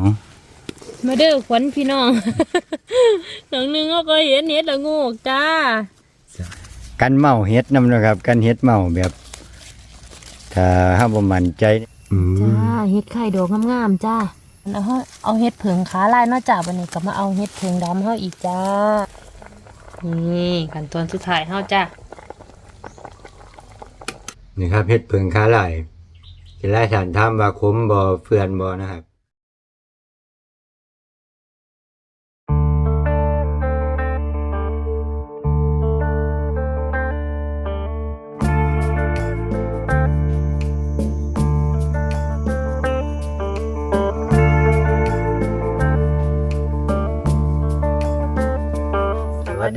อ๋อมาเด้อขวัญพี่น้อง หนังหนึงก็เห็นเห็ดละโงกจ้า กันเมาเฮ็ดนํนะครับ กันเฮ็ดเมาแบบถ้าเฮาบ่มั่นใจอืมจ้าเห็ดไข่ดอกงามๆจ้าแล้วเฮาเอาเห็ดเผิงขาลายเนอกจากวันนี้ก็มาเอาเห็ดเผิงดำเฮาอีกจ้า นี่ขั้นตอนสุดท้ายเฮาจ้านี่ครับเฮ็ดเพิงค้าหลายสิหลายท่านถามว่าขมบ่เฟื่อนบ่นะครับ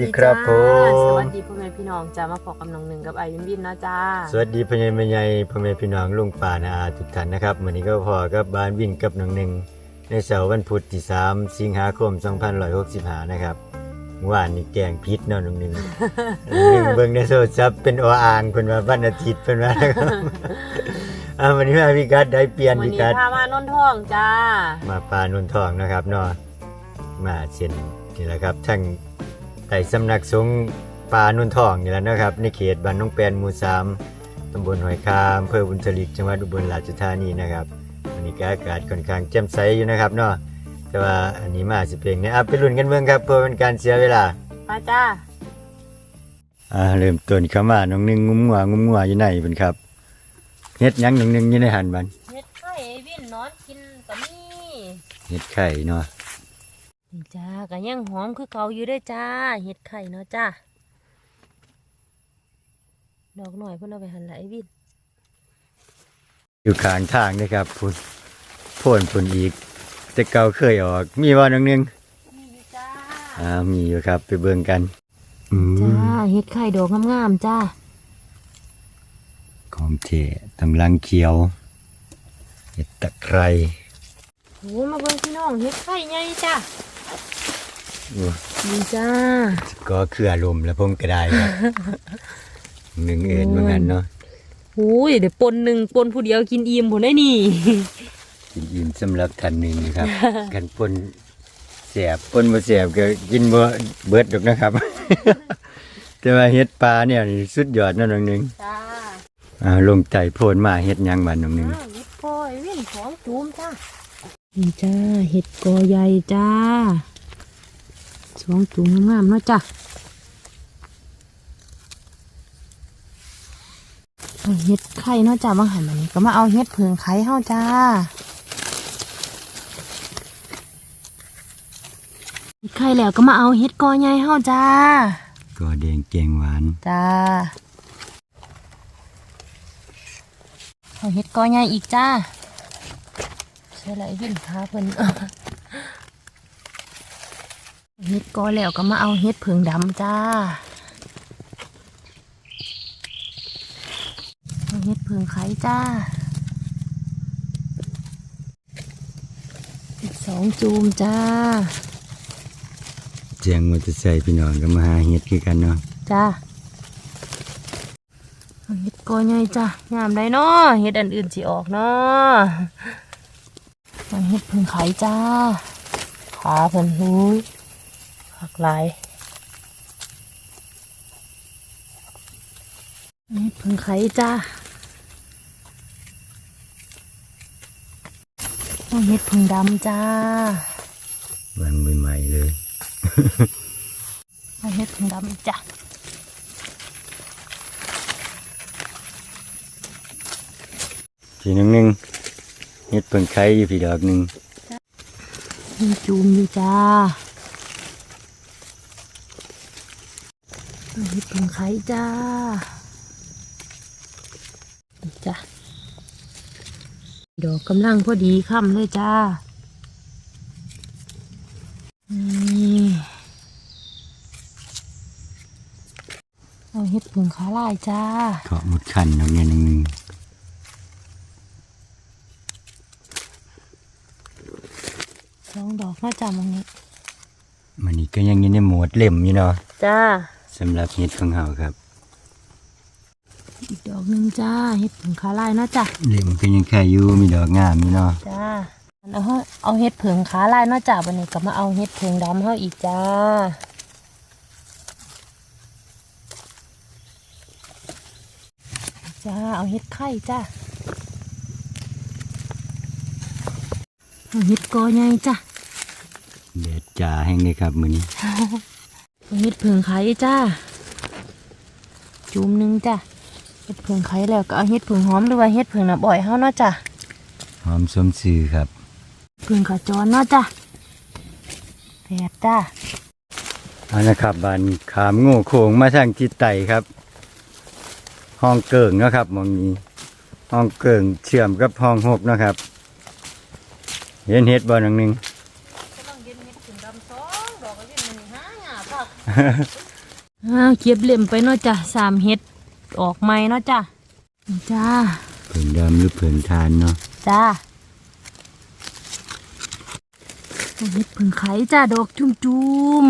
ดีครับผสมวัสดีพ่อแม่พี่น้องจ้ามาพบกับน้องหนึ่งกับไอวินวินนะจ้า สวัสดีพ่อใหญ่แม่ใหญ่พ่อแม่พี่น้องลุงป่านาอาทุกท่านนะครับวันนี้ก็พอกับบ้านวินกับน้องหนึ่งในเสาร์วันพุธที่3สิงหาคม2565นะครับเมื่อวานนี้แกงพิษเนาะน้องหนึ่งน้องหนึ่งเบิ่งในโซเชียลเป็นออ่างเพิ่นว่าวันอาทิตย์เพิ่นว่านะครับอ่าวันนี้มาพี่กัดได้เปลี่ยนวันพี่นี้กัดพามานนทองจ้า มาปลานนทองนะครับเนาะมาเช่นนี่แหละครับทั้ง ไต่สำนักสงฆ์ปลานนทองนี่แหละนะครับ ในเขตบ้านน้องแปนหมู่สามตำบลหอยคามอำเภอบุญทลิกจังหวัดอุบลราชธานีนะครับวันนี้ก็อากาศค่อนข้างแจ่มใสอยู่นะครับเนาะแต่ว่าอันนี้มาสิเพลงเนี่ยอะไปลุ้นกันเมืองครับเพื่อเป็นการเสียเวลามาจ้าอ่าเริ่มต้นเข้ามาน้องหนึงงุ้มงัวงุ้มงัวอยู่ไหนเป็นครับเฮ็ดหยังน้องหนึงอยู่ในหันบันเห็ดไข่ไอวินนอนกินกับนี่เฮ็ดไข่เนาะ นี่จ้าก็ยังหอมคือเก่าอยู่เด้วยจ้า เห็ดไข่เนาะจ้า ดอกหน่อยเพิ่นเอาไปหั่นละไอวินอยู่ข้างทางนะครับพุ่นโพ่นพุ่นอีก แต่เก่าเคยออก มีว่าน้องหนึงนี่อยู่จ้าอ่ามีอยู่ครับ ไปเบิ่งกันอืจ้าเห็ดไข่ดอกงามๆจ้าของเทตำลังเขียวเห็ดตะไคร้โอ้มาเบิ่งพี่น้องเห็ดไข่ใหญ่จ้า โอ้นี่จ้าก็เครือลมแล้วผมก็ได้ครับหนึ่งเอ็นเหมือนกันเนาะโอ้ยเดี๋ยวปนหนึ่งปนผู้เดียวกินอิ่มผมได้นี่ กินอิ่มสำหรับท่านหนึ่งนะครับกันปนแสบปนบ่แสบก็กินบ่เบิดดอกนะครับ แต่ว่าเห็ดปลาเนี่ยนี่สุดยอดเนาะน้องหนึ่งจ้าอ่าลงใจโพนมาเฮ็ดหยังบัดน้องหนึ่งอ้าวเห็ดกอยเว้นของจูมจ้า นี่จ้าเห็ดกอใหญ่จ้าสองจูมงามๆเนาะจ้าเอาเห็ดไข่เนาะจ้าบางหันมานี้ก็มาเอาเห็ดเผืองไข่เฮาจ้าเห็ดไข่แล้วก็มาเอาเห็ดกอใหญ่เฮาจ้าก็แดงแกงหวานจ้าเอาเห็ดกอใหญ่อีกจ้า ใช่ไรวิ่งพาเพิ่นเห็ดกอแล้วก็มาเอาเห็ดเผิงดำจ้าเอาเห็ดเผิงไข่จ้าอีกสองจูมจ้าเจียงมอเตอร์ไซค์พี่น้องก็มาหาเห็ดคือกันเนาะจ้าเอาเห็ดกอใหญ่จ้างามได้เนาะเห็ดอันอื่นสิออกเนาะ เอาเห็ดเพึ่งไข่จ้า ขาเพิ่นหูยหักหลายเอาเห็ดเพึ่งไข่จ้าเอาเห็ดเพึ่งดำจ้าวันใหม่ๆเลยเอาเห็ดเพึ่งดำอีกจ้าทีนึงหนึง เฮ็ดเพิ่งไข่อยู่พี่ดอกหนึงมีจูมอยู่จ้าเอาเห็ดเพึ่งไข่จ้านี่จ้าดอกกำลังพอดีค่ำเลยจ้านี่เอาเห็ดเพึ่งขาลายจ้าเกาะหมดคันดอกเนี่ยหนึง หนึงสองดอกน่าจะมังนี้มันนี่ก็ยังอยู่ในโหมดเล่มอยู่เนาะจ้าสำหรับเห็ดของเฮาครับ อีกดอกหนึ่งจ้าเห็ดเพึ่งขาลายเนาะจ้าเล่มก็ยังแค่อยู่มีดอกงามอยู่เนาะจ้าเอาเฮาเอาเฮ็ดเผิงขาลายเนาะจ้าบันนี้ก็มาเอาเฮ็ดเผิงดำเฮาอีกจ้าจ้าเอาเฮ็ดไข่จ้าเอาเฮ็ดกอใหญ่จ้า เด็ดจ่าแห้งเลยครับมื้อนี้เอาเฮ็ดเผิงไข่จ้า จุ่มหนึงจ้าเฮ็ดเผิงไข่แล้วก็เอาเฮ็ดเผิงหอมหรือว่าเฮ็ดเผิงน้ำอ้อยเฮาเนาะจ้าหอมสมซื่อครับเผิงขจรเนาะจ้าแปดจ้าเอานะครับบานขามโง่โขงมาทางทิศใต้ครับ ห้องเกิงเนาะครับหมองนี้ห้องเกิงเชื่อมกับห้องหกเนาะครับ เห็นเฮ็ดบ่หนังหนึงต้องเย็นเฮ็ดเผิงดำสองดอกก็เย็นมันหาหยาพัก อ้าวเก็บเล่มไปเนาะจ้ะสามเฮ็ดออกใหม่เนาะจ้ะนี่จ้าเพิ่นดำหรือเพิ่นทานเนาะจ้าเฮ็ดผึ่งไข่จ้าดอกจุ่มจุ่ม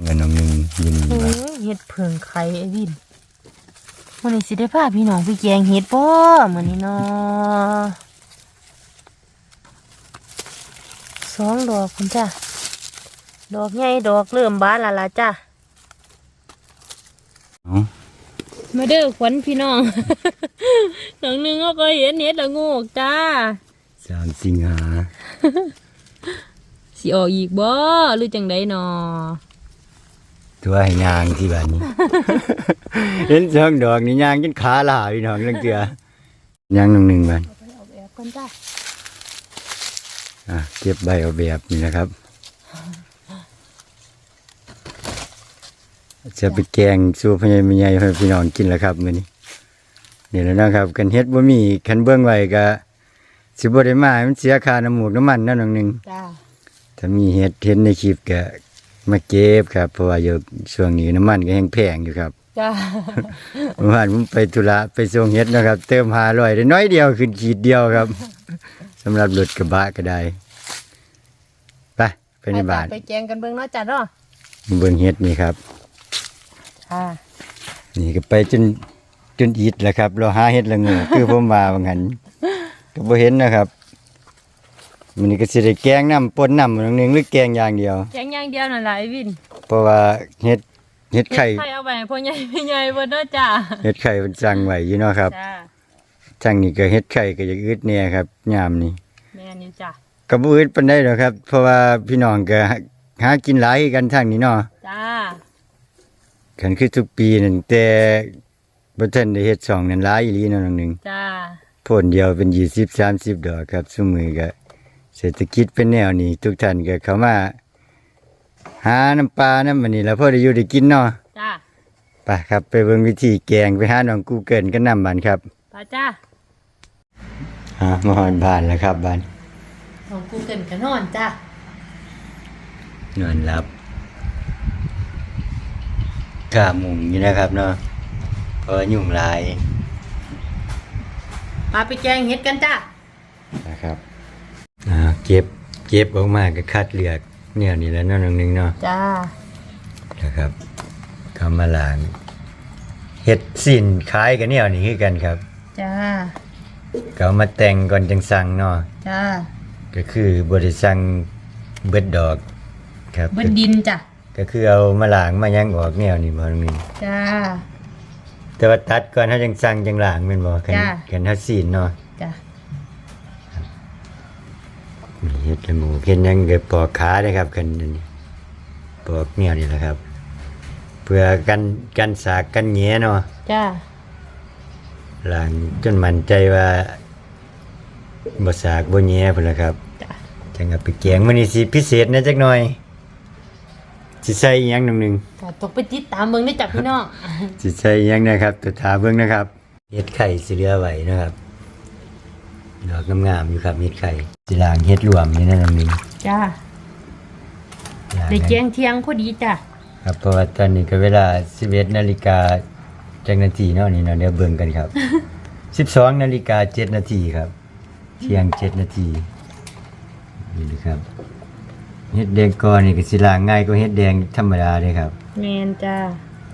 เงินน้องหนึงยินๆดีโอ้ว่ายเฮ็ดผึ่งไข่ไอ้วินวันนี้สิได้พาพี่น้องไปแกงเฮ็ดบ่มื้อนี้เนาะสองดอกคุณจ้า ดอกใหญ่ดอกเริ่มบานและล่ะจ้าเอ้ามาเด้อขวัญพี่น้อง หลังหนึงก็เห็นเฮ็ดละโงกจ้าสามสิงหาสิออกอีกบ่หรือจังไดนอตัวให้ยางที่บ้านนี้ เห็นสองดอกนี่ยางจนขาลาพี่น้องเรื่องเตือยางน้องหนึงบ้านเอาแบบก่อนจ้าอะเก็บใบเอาแบบนี้นะครับ จะไปแกงสู่พญายมีใหญ่ให้พี่น้องกินแล้วครับมื้อนี้นี่แหล้วนะครับกันเฮ็ดบ่มีคันเบื้องไว้ก็สิบ่ได้มาให้มันเสียค่าน้ำหมูกน้ำมันนั่นน้องหนึง จ้าถ้ามีเฮ็ดเห็นในคลิปก็มาเก็บครับ เพราะว่าอยู่ช่วงนี้น้ำมันก็แห้งแพงอยู่ครับ จ้า เมื่อวานผมไปธุระไปส่งเฮ็ดนะครับ เติม500ได้น้อยเดียวขึ้นขีดเดียวครับ สำหรับรถกระบะก็ได้ไปไปในบ้านไปแกงกันเบิ่งเนาะจ้าเนาะเบิ่งเฮ็ดนี่ครับ ค่ะนี่ก็ไปจนจนอิดแหล้วครับ เราหาเฮ็ดละโงูคือผมว่าว่างั้นก็บ่เห็นนะครับมันนี่ก็สิได้แกงน้ำปนน้ำหนึงหรือแกงอย่างเดียว แกงอย่างเดียวนั่นแหละไอ้วินเพราะว่าเฮ็ดเฮ็ดไข่เฮ็ดไข่เอาไปให้พ่อใหญ่พี่ใหญ่เบิ่นเนาะจ้าเฮ็ดไข่มันสั่งไว้อยู่เนาะครับจ้าจังนี่ก็เฮ็ดไข่ก็อยากอึดแน่ครับยามนี้แม่นอยู่จ้าก็บ่อึดปานใดดอกครับ เพราะว่าพี่น้องก็หากินหลายกันทางนี้เนาะจ้า คันคือทุกปีนั่นแต่บ่ทันได้เฮ็ดช่องนั้นหลายอีหลีเนาะน้องหนึงจ้าผลเดียวเป็นยี่สิบสามสิบดอกครับสมือก็เศรษฐกิจเป็นแนวนี้ ทุกท่านก็เข้ามาหาน้ำปลาน้ำมันนี่แล้วพอได้อยู่ได้กินเนาะจ้าไปครับ ไปเบิ่งวิธีแกงไปหาน้องกูเกิลกันนำบ้านครับไปจ้าหามาฮอดบ้านแล้วครับบ้านของกูเกินกันนอนจ้านอนรับ กามุงอยู่นะครับเนาะเพราะว่ายุ่งหลาย มาไปแกงเฮ็ดกันจ้านะครับอ่าเก็บเก็บออกมาก็คัดเลือกเนี่ยนี่แหล้วเนาะน้องหนึงเนาะ จ้านะครับก็มาล้างเห็ดสินคล้ายกันเนี่ยนี่คือกันครับ จ้าก็เอามาแต่งก่อนจังสั่งเนาะจ้าก็คือบริสั่งเบิดดอกครับเบิ่นดินจ้า ก็คือเอามาล้างมายังออกแนวนี่บ่นึงจ้า แต่ว่าตัดก่อนเฮาจังสั่งจังล้างแม่นบ่คันจ้ะ คันเฮาสินเนาะจ้ามีเฮ็ดละหมูเฮ็ดหยังก็ปอกขาได้ครับคันอันนี้ปอกแนวนี่แหละครับ เพื่อกันกันสากกันแหนเนาะ จ้าหลังจนมั่นใจว่าบ่สากบ่แย่พุ่นล่ะครับจ้าจังเอาไปแกงมื้อนี้สิพิเศษนะจักหน่อย สิใส่อีหยังหนึงหนึงก็ตกไปติดตามเบิ่งได้อจ้ะพี่น้อง สิใส่อีหยังนะครับตัวถาเบิ่งนะครับเฮ็ดไข่สิเหลือไว้นะครับดอกงามๆอยู่ครับเฮ็ดไข่สิล้างเฮ็ดรวมนี่นะน้องหนึงจ้าล้างได้แกงเที่ยงพอดีจ้ะครับเพราะว่าตอนนี้ก็เวลา11นาฬิกาจักนาทีเนาะนี่เนาะเดี๋ยวเบิ่งกันครับ 12นาฬิกา7นาทีครับ เที่ยง7นาทีนี่นะครับ เฮ็ดแดงก่อนนี่ก็สิล้างง่ายกว่าเฮ็ดแดงธรรมดาเด้ครับ แมนจ้า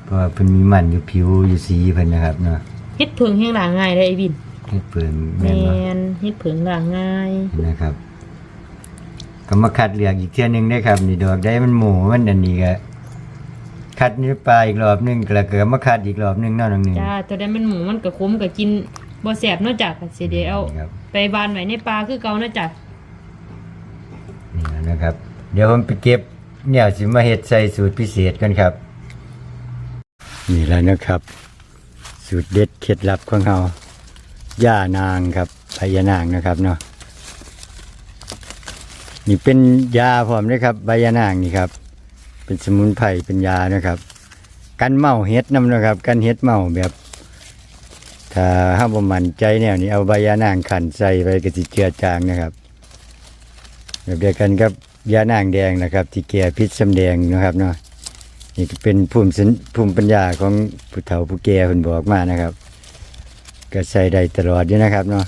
เพราะว่าเพิ่นมีมันอยู่ผิวอยู่สีเพิ่นนะครับเนาะเฮ็ดเพิงแห้งหลางง่ายเลยไอ้บินเฮ็ดเพิ่งแมแม่นบ่นเฮ็ดผึ่งล่างง่ายนะครับ ก็มาคัดเลือกอีกเที่ยหนึงได้ครับนี่ดอกได้มันหมูมันอันนี้ก็คัดนี่ปลาอีกรอบหนึงแล้วก็มาคัดอีกรอบหนึงเนาะน้องหนึงจ้าตัวได้มันหมูมันก็คุ้มก็กินบ่แสบเนอกจากก็สิได้เอาครับ ไปบานไว้ในปลาคือเก่าเนอะจ้ะนี่นะครับ เดี๋ยวผมไปเก็บเนี่ยสิมาเฮ็ดใส่สูตรพิเศษกันครับ นี่แล้วนะครับ สูตรเด็ดเคล็ดลับของเราย่านางครับพญานางนะครับเนาะนี่เป็นยาพร้อมเลยครับใบยานางนี่ครับ เป็นสมุนไพรเป็นยานะครับ กันเมาเฮ็ดนํนะครับ กันเฮ็ดเมาแบบถ้าห้าบ่มันใจแนวนี้เอาใบยานางขันใส่ไปก็สิเจือจางนะครับ แบบเดียวกันกับ ยานางแดงนะครับ ที่แก่พิษสำแดงนะครับเนาะนี่ก็เป็นภูมิสินภูมิปัญญาของผู้เฒ่าผู้แก่เพิ่นบอกมานะครับ ก็ใส่ได้ตลอดอยู่นะครับเนาะ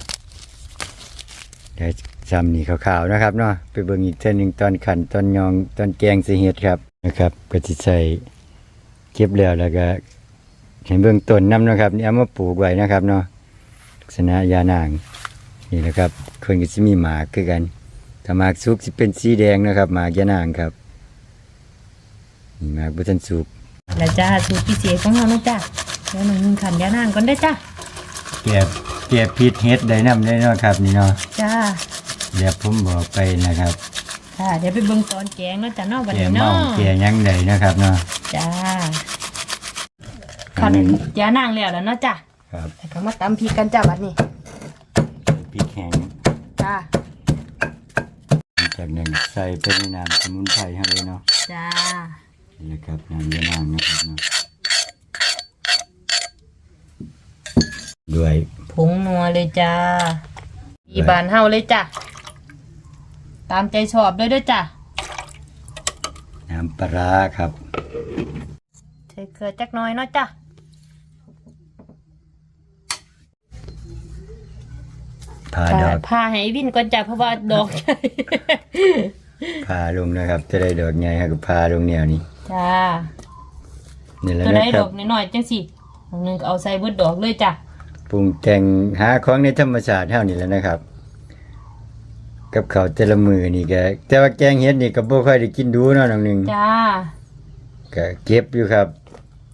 ได้ซ้ำนี่ขาวๆนะครับเนาะไปเบิ่งอีกเท่านึงตอนขันตอนยองตอนแกงใส่เห็ดครับนะครับ ก็สิใส่เก็บแล้วแล้วก็เห็นเบื้องต้นน้ำนะครับนี่เอามาปลูกไว้นะครับเนาะลักษณะยานางนี่นะครับคนก็สิมีหมากคือกัน ถ้าหมากสุกสิเป็นสีแดงนะครับหมากยานางครับนี่หมากบุทันสุกแล้วจ้าสูตรพิเศษของเราเนอะจ้ะเดี๋ยวหนึ่งหนึ่งขันยานางก่อนได้อจ้ะแก่แก่พิษเฮ็ดได้น้ำได้เนาะครับนี่เนาะจ้าเดี๋ยวผมบอกไปนะครับค่ะเดี๋ยวไปเบิ่งตอนแกงเนอะจ้ะเนอกบัดแก่นี้เมาเนาะแก่หยังได้นะครับเนาะจ้าขันอันนี้ยานางแล้วแล้วเนาะจ้ะครับแล้วก็มาตำพริกกันจ้ะบัดนี้พริกแห้งจ้า จากนั้นใส่ไปในน้ำสมุนไพรให้เลยเนาะจ้านี่แหละครับน้ำยานางนะครับเนาะด้วยผงนัวเลยจ้าอีบานเฮาเลยจ้ะตามใจชอบเลยเด้วยจ้ะน้ำปลาร้าครับ ใส่เกลือจักหน้อยเนาะจ้ะ ผ่าดอกพาให้วินก่อนจ้ะเพราะว่าดอกใหญ่ผ่าลงนะครับ จะได้ดอกใหญ่ครับผ่าลงแนวนี้จ้านี่แหละตัวนะได้คดรัอบกน้อยๆจังสิอันหนึงก็เอาใส่เบิดดอกเลยจ้ะปรุงแต่งหาของในธรรมชาติเท่านี้แหล้วนะครับ กับเขาวแต่ละมือนี่ก็แต่ว่าแกงเห็ดนี่ก็บ่ค่อยได้กินดูเนาะน้องหนึงจ้าก็เก็บอยู่ครับ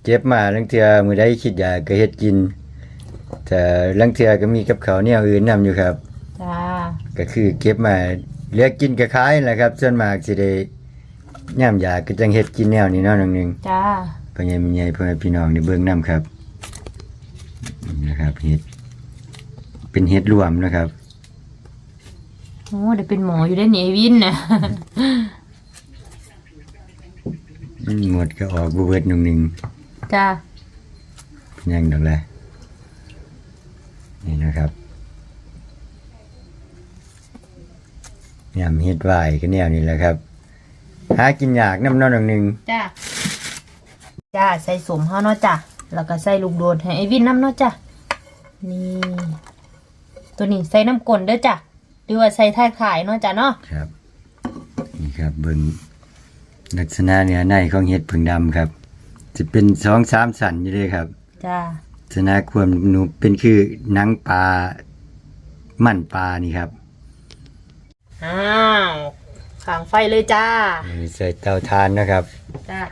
เก็บมาลังเทื่อมื้อใดคิดอยากก็เฮ็ดกิน แต่ลังเทื่อก็มีกับเขาวแนวอื่นนํอยู่ครับ จ้า ก็คือเก็บมาเหลือกินก็ขายแหละครับส่วนมากสิได้ย่ามอยากก็จังเฮ็ดกินแนวนี้เนาะน้องหนึงจ้า พ่อใหญ่แม่ใหญ่พ่อแม่พี่น้องในเบื้องน้ำครับนี่นะครับเห็ดเป็นเห็ดรวมนะครับ โอ้เดี๋ยวเป็นหมออยู่ได้นี่ไอ้วินนะอืมหมดก็ออกบเบิดหนึ่งหนึ่งจ้า เป็นยังดอกแหละ นี่นะครับยำเห็ดไหวายก็แนวนี้แหละครับ หากินยากน้ำเนอนหนึ่งหนึ่งจ้าจ้าใส่สมเฮาเนาะจ้ะแล้วก็ใส่ลูกโดดให้ไอ้วินน้ำเนาะจ้ะนี่ ตัวนี้ใส่น้ำกลนเด้อจ้ะหรือว่าใส่ท่าขายเนาะจ้ะเนาะครับ นี่ครับเบิ่งลักษณะเนื้อในของเห็ดผึ่งดำครับ จะเป็นสองสามสันอยู่เลยครับ จ้า ลักษณะความหนูเป็นคือหนังปลามันปลานี่ครับอ้าวขางไฟเลยจ้าใส่เตาทานนะครับจ้า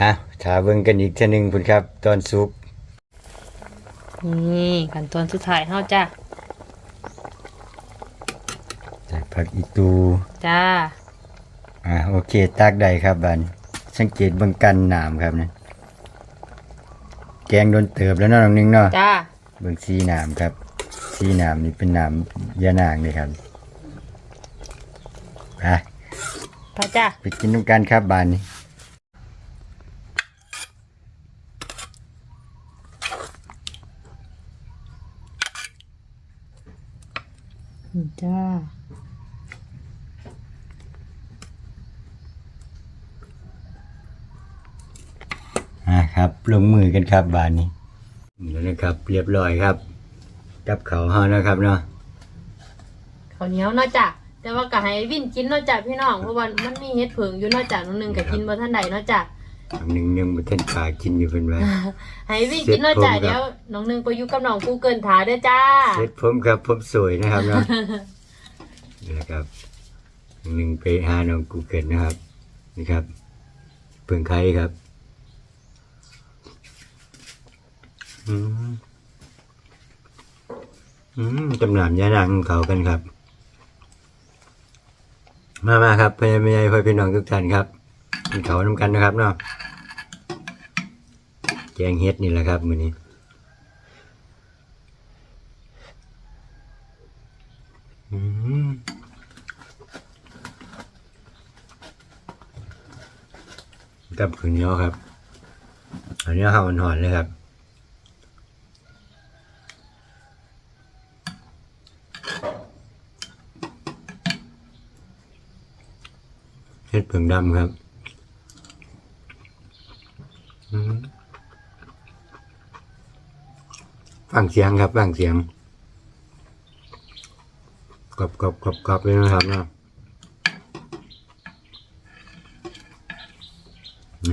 ฮะถ้าเบิ่งกันอีกเทีนึงพุ่นครับ ตอนสุกนี่ขั้นตอนสุดท้ายเฮาจ้าใส่ผักอีตูจ้าอ่าโอเค ตากได้ครับบันสังเกตเบิ่งกันหนามครับนะ แกงโดนเติบแล้วเนาะน้องนึงเนาะจ้าเบิ่งสีหนามครับสีหนามนี่เป็นหนามยานางเลยครับไปพระจ้าไปกินน้ำกันครับบานนี้จ้า อ่าครับ ลงมือกันครับบานนี้แล้วนะครับ เรียบร้อยครับ กับเขาวเฮานะครับเนาะข้าวเหนียวเนาะจ้ะแต่ว่าก็ให้วินกินเนาะจ้ะพี่น้องเพราะว่ามันมีเฮ็ดเผิงอยู่เนาะจ้ะน้องหนึงก็กินบ่ทันใดเนาะจ้ะอันหนึ่งยังบ่ทันปลากินอยู่เป็นไว้ให้วิ่งกินเนาะจ้ะเสร็จผมครับเดี๋ยวน้องหนึงไปอยู่กับน้องกูเกินถาเด้อจ้า เสร็จผมครับผมสวยนะครับเนาะนี่แหละครับอันหนึ่งไปหาน้องกูเกิลนะครับ นี่ครับเพิ่งไข่ครับ อืมอืมจำหนามยานางเขากันครับ มามาครับพยายามพ่อพี่น้องทุกท่านครับกินเขาน้ำกันนะครับเนาะแกงเฮ็ดนี่แหละครับมื้อนี้อืมกับขืนเนียครับอันนี้ข้าวหอนเลยครับ ดเผืองดำครับฟังเสียงครับฟังเสียงกรอบกรอบกรอบกรอบเลยนะครับนะ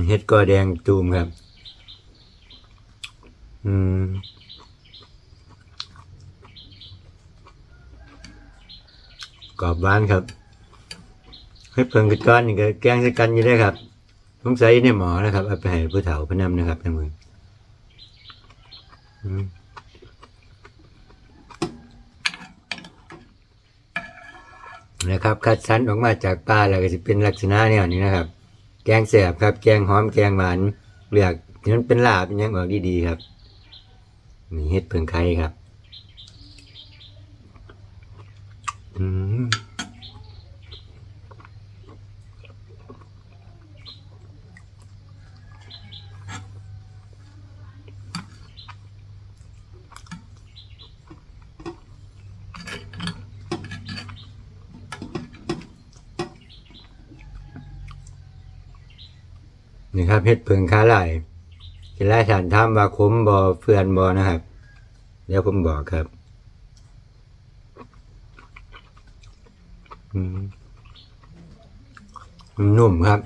เห็ดก็แดงตูมครับ อืมกรอบหวานครับ เห็ดเพิ่งกระก้อนนี่ก็แกงใส่กันอยู่ได้ครับสงสัยในหมอนะครับเอาไปให้ผู้เฒ่าผู้นำนะครับทั้งมืออืมนะครับคัดสรรออกมาจากป่าแล้วก็จะเป็นลักษณะแนวนี้นะครับ แกงแสบครับ แกงหอมแกงหวานเลือกที่นเป็นลาบเป็นยังออกดีๆครับนี่เฮ็ดเพิ่งไข่ครับ อืม ครับเฮ็ดเพิ่งขาไหลทีแรกฉันถามว่าคมบ่เฟื่อนบ่นะครับ เดี๋ยวผมบอกครับ นุ่มครับ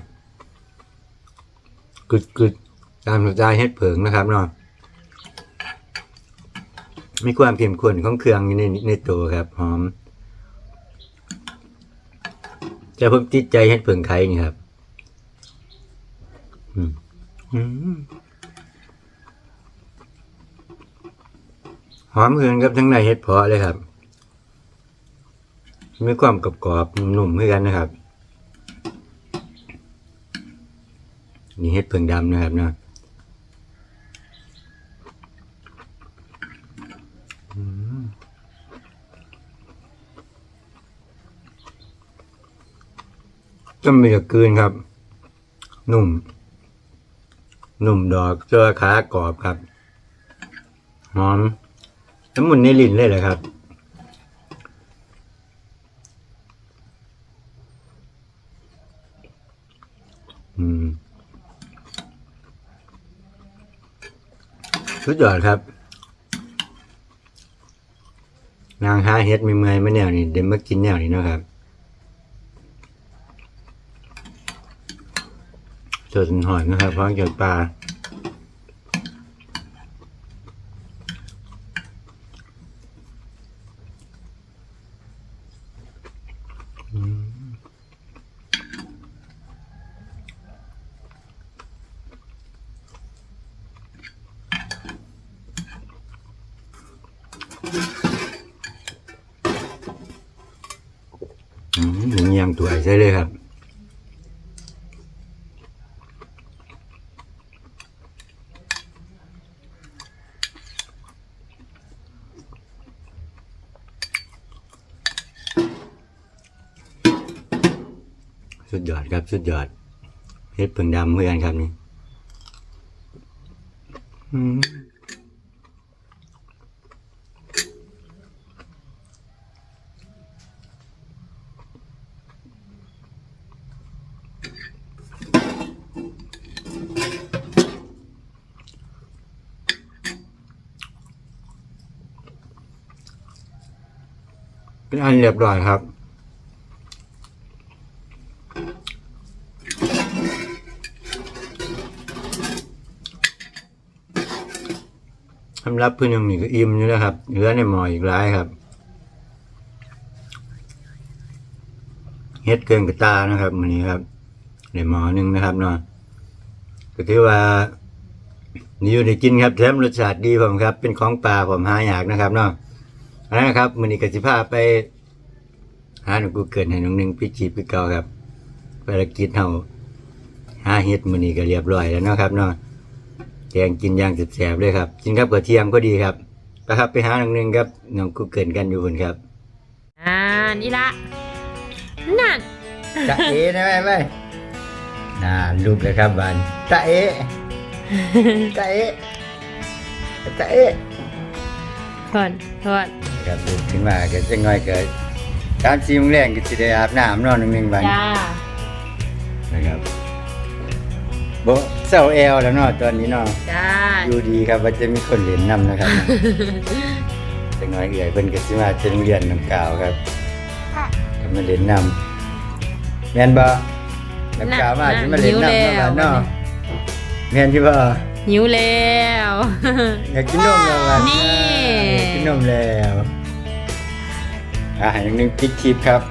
กึดกึดตามสไตล์เฮ็ดเผิงนะครับเนาะมีความเข้มข้นของเครื่องในในตัวครับหอมแต่ผมติดใจเฮ็ดเผิงไข่นี่ครับ อืมอืมหอมเกินครับทั้งในเฮ็ดเพาะเลยครับ มีความกรอบๆนุ่มเหมือนกันนะครับ นี่เฮ็ดเพิ่งดำนะครับเนาะอืมก็ม่อยากกลืนครับ นุ่ม นุ่มดอกเจอขากรอบครับ หอมน้ำมันในลิ้นเลยแหละครับ อืมสุดยอดครับ นางหาเฮ็ดไม่เมื่อยมาแนวนี้เดี๋ยวมากินแนวนี้นะครับ สดหอยนะครับพร้อมกับปลาอืมอืมหมูยางตัวใช่เลยครับ สุดยอดครับ สุดยอดเฮ็ดเพิ่งดำเหมือนกันครับนี่เป็นอันเรียบร้อยครับำหรับพื่อนยังมีก็อิ่มอยู่แล้วครับเหลือในหมออีกหลายครับเฮ็ดเกินกระตานะครับมื้อนี้ครับในหมอหนึงนะครับเนาะก็ถือว่านี่อยู่ได้กินครับแถมรสชาติดีผมครับ เป็นของป่าผมหาอยากนะครับเนาะนั่นนะครับมื้อนี้กสิพาไป หาหนูกูเกิลให้น้องหนึ่งพี่จีบพี่เก่าครับภารกิจเฮาหาเฮ็ดมื้อนี้ก็เรียบร้อยแล้วเนาะครับเนาะ แกงกินอย่างแซ่บๆเลยครับ กินครับกระเทียมก็ดีครับไปครับไปหาน้องหนึงครับน้องกูเกิลกันอยู่พุ่นครับ อ่านี่ละนั่นตะเอนะแม่ไม่น่าลูกเลยครับบานตะเอตะเอตะเอทอนทอนครับลูกถึงมาก็จะง่อยก็ตามซีโมงแรงก็จะได้อาบน้ำนอนหนึ่งวันจ้านะครับโบ เศร้าแอลแล้วเนาะตอนนี้เนาะจ้าอยู่ดีครับว่าจะมีคนเล่นนำนะครับจะง่อยเอื่อยเพิ่นก็สิมาจะโรงเรียนน้ำกาวครับก็มาเล่นนำแม่นบ่น้ำกาวมาสิมาเล่นนำเนาะบ้านเนาะแม่นที่บ่หิวแล้วอยากกินนมแล้วว่ะนี่อยากกินนมแล้วอะอย่างหนึงปิดคลิปครับ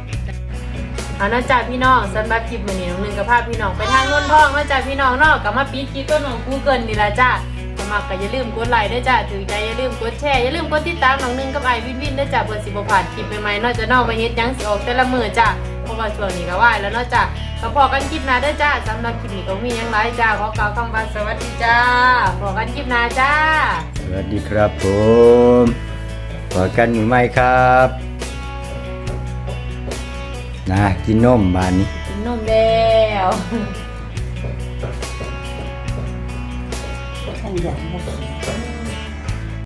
เอานาะจ้าพี่น้องสำหรับคลิปมื้อนี้น้องหนึ่งกับพาพพี่น้องไปทางนนทองเนาะจ้าพี่น้องเนาะก็มาปิดคลิปตัวน้องกูเกิลนี่ละจ้าถ้ามักก็อย่าลืมกดไลค์ด้วยจ้าถือใจอย่าลืมกดแชร์อย่าลืมกดติดตามน้องหนึ่งกับไอวินวินด้วยจ้าเพื่อสิบผ่าดคลิปใหม่ๆเนาะจะนาะมาเฮ็ดยังสิออกแต่ละมือจ้าเพราะว่าช่วงนี้ก็ว่ายแล้วเนาะจ้าก็พอกันคลิปหน้าด้อจ้าสำหรับคลิปนี้ก็มียังหลายจ้าขอกล่าวคำว่าสวัสดีจ้าพอกันคลิปหน้าจ้า สวัสดีครับผมพอกันอยู่ครับ นะกินนมบานนี้กินนมแล้วขันยันบ่